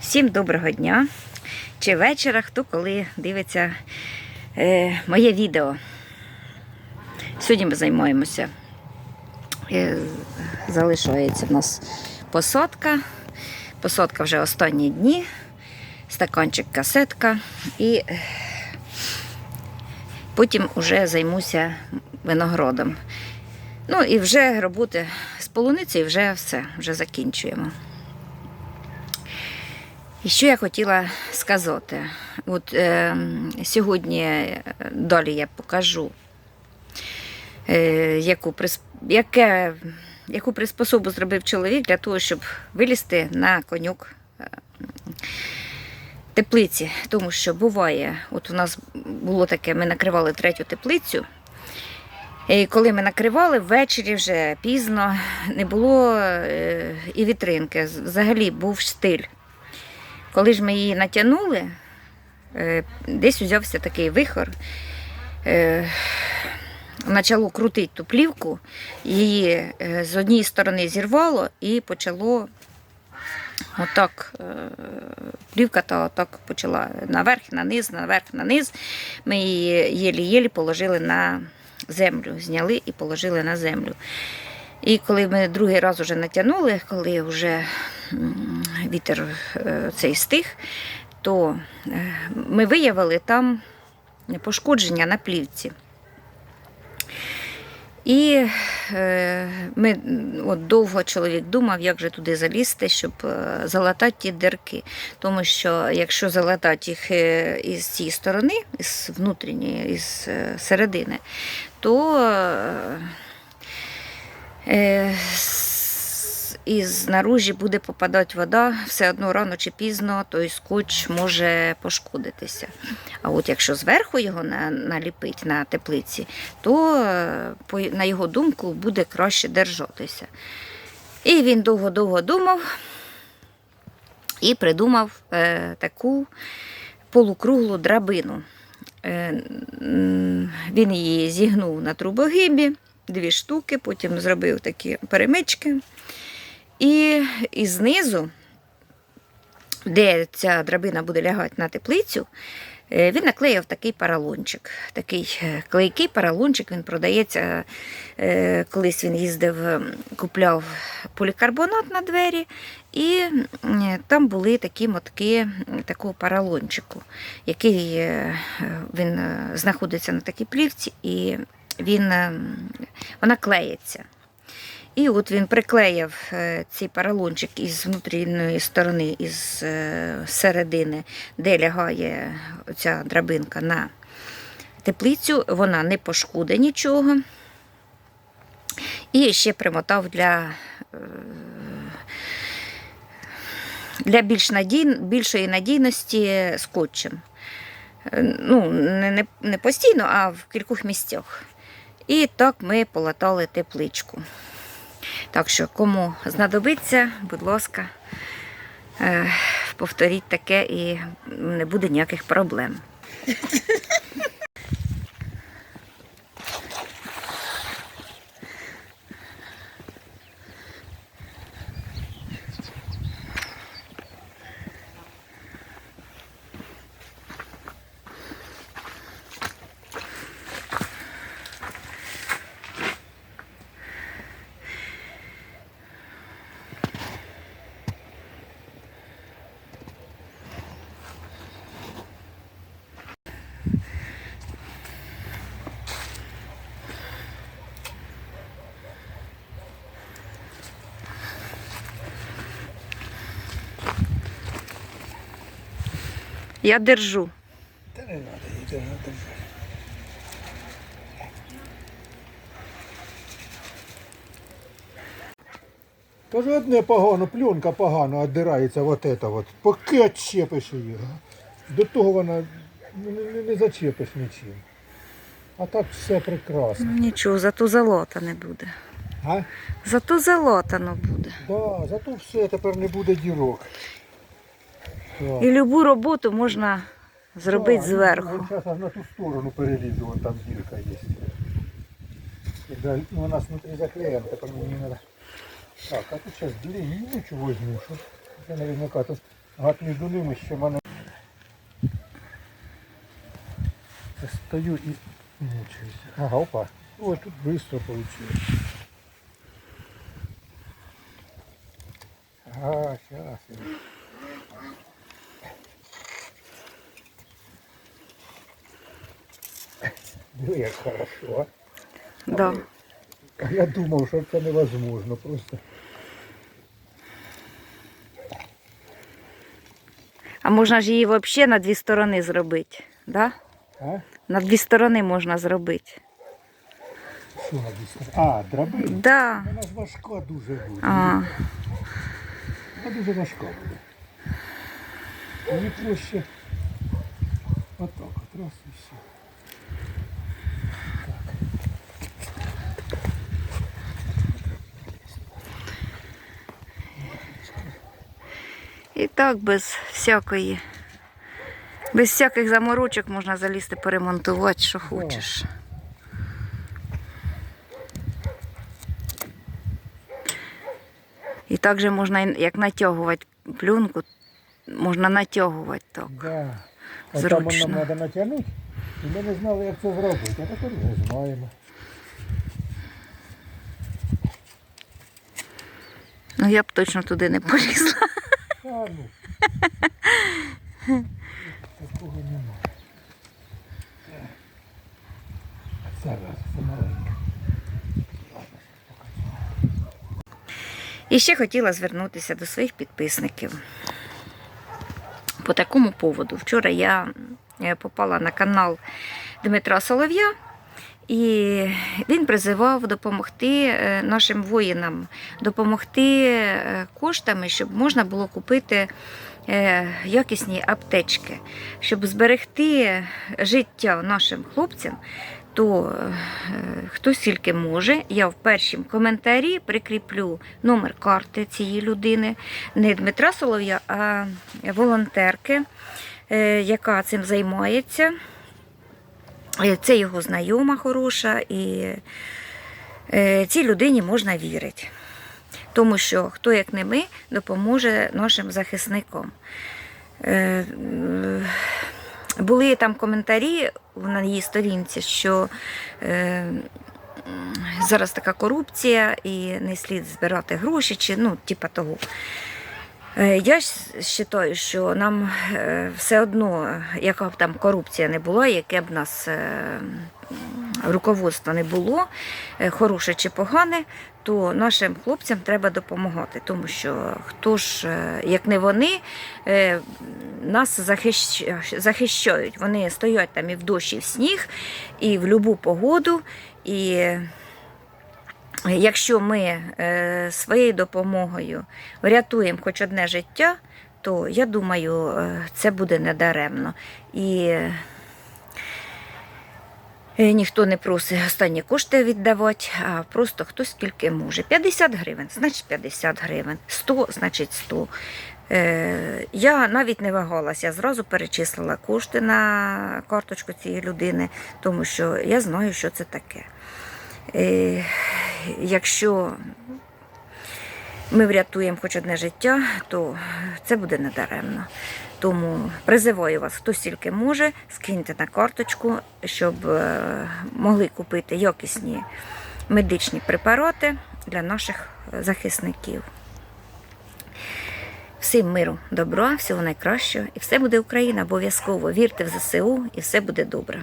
Всім доброго дня чи вечора, хто коли дивиться е, моє відео. Сьогодні ми займаємося. Е, залишається в нас посадка. Посадка вже останні дні, стаканчик касетка і е, потім вже займуся виноградом. Ну і вже роботи з полуницею вже все, вже закінчуємо. І що я хотіла сказати? От е, сьогодні далі я покажу, е, яку, яке, яку приспособу зробив чоловік для того, щоб вилізти на конюк е, теплиці. Тому що буває, от у нас було таке, ми накривали третю теплицю. І коли ми накривали, ввечері вже пізно не було е, і вітринки. Взагалі був штиль. Коли ж ми її натягнули, е, десь узявся такий вихор. е, Почало крутити ту плівку, її е, з однієї сторони зірвало і почало отак. Плівка та отак почала наверх, на низ, наверх, на низ. Ми її єлі-єлі положили на землю, зняли і положили на землю. І коли ми другий раз вже натягнули, коли вже вітер е, цей стих, то е, ми виявили там пошкодження на плівці. І е, ми от довго чоловік думав, як же туди залізти, щоб залатати ті дирки. Тому що якщо залатати їх із цієї сторони, із внутрішньої, із середини, то із наружі буде попадати вода, все одно рано чи пізно той скотч може пошкодитися. А от якщо зверху його наліпить на теплиці, то, е, на його думку, буде краще держатися. І він довго-довго думав і придумав е, таку полукруглу драбину. Е, він її зігнув на трубогибі, дві штуки, потім зробив такі перемички. І, і знизу, де ця драбина буде лягати на теплицю, е, він наклеїв такий паралончик. Такий е, клейкий паралончик, він продається. е, Колись він їздив, купляв полікарбонат на двері, і там були такі мотки такого паралончику, який він знаходиться на такій плівці, і він, е, вона клеїться. І от він приклеїв е, цей паралончик із внутрішньої сторони, із е, середини, де лягає ця драбинка на теплицю. Вона не пошкоде нічого. І ще примотав для, е, для більш надій, більшої надійності скотчем. Ну, не, не постійно, а в кількох місцях. І так ми полатали тепличку. Так що, кому знадобиться, будь ласка, е, повторіть таке і не буде ніяких проблем. Я держу. Та не треба її держати. Кажу, одне погано, пленка погано оддирається вот это вот. Поки відчепиш її. До того вона не, не, не зачепиш нічим. А так все прекрасно. Нічого, зато залатане буде. А? Зато залатано буде. Да, зато все тепер не буде дірок. Так. І любу роботу можна зробити Да, зверху. Зараз аж на ту сторону перелізу, вон там дірка є. Далі, ну, вона внутрі заклеєна, тепер мені не треба. Так, а тут зараз длиннючу возьму, щоб я наверняка тут Гад між ними ще мене. Я стою і мучаюся. Ага, опа. Ой, тут швидко вийшло. Ага, зараз. Ну, як хорошо. Да. А я думав, що це невозможно просто. А можна ж її взагалі на дві сторони зробити. Да? А? На дві сторони можна зробити. Що на дійсно? А, драбина. Да. Вона ж важка дуже буде. А, Вона дуже важка буде. Мені проще отак, от раз і все. І так без всякої. Без всяких заморочок можна залізти поремонтувати, що хочеш. І так же можна, як натягувати пленку, можна натягувати так. Да. А там нам треба натягнути. І ми не знали, як це зробити. А тепер вже знаємо. Ну я б точно туди не полізла. А, ну. Такого нема. Зараз, це маленьке. І ще хотіла звернутися до своїх підписників. По такому поводу. Вчора я е, попала на канал Дмитра Солов'я, і він призивав допомогти е, нашим воїнам, допомогти е, коштами, щоб можна було купити е, якісні аптечки, щоб зберегти життя нашим хлопцям. То хто стільки може, я в першому коментарі прикріплю номер карти цієї людини, не Дмитра Солов'я, а волонтерки, яка цим займається. Е, Це його знайома хороша, і е, цій людині можна вірити. Тому що хто, як не ми, допоможе нашим захисникам. Е, Були там коментарі на її сторінці, що зараз така корупція і не слід збирати гроші, чи ну, типа того. Е, Я вважаю, що нам е, все одно, яка б там корупція не була, яке б нас е, руководство не було, хороше чи погане, то нашим хлопцям треба допомагати, тому що хто ж, як не вони, нас захищають. Вони стоять там і в дощ, і в сніг, і в будь-яку погоду. І якщо ми е, своєю допомогою врятуємо хоч одне життя, то я думаю, е, це буде недаремно. І е, ніхто не просить останні кошти віддавати, а просто хто скільки може. 50 гривень, значить 50 гривень, 100, значить 100. Е, Я навіть не вагалася, я зразу перечислила кошти на карточку цієї людини, тому що я знаю, що це таке. Е, Якщо ми врятуємо хоч одне життя, то це буде недаремно. Тому призиваю вас, хто стільки може, скиньте на карточку, щоб е, могли купити якісні медичні препарати для наших захисників. Всім миру, добра, всього найкращого, і все буде Україна обов'язково. Вірте в ЗСУ, і все буде добре.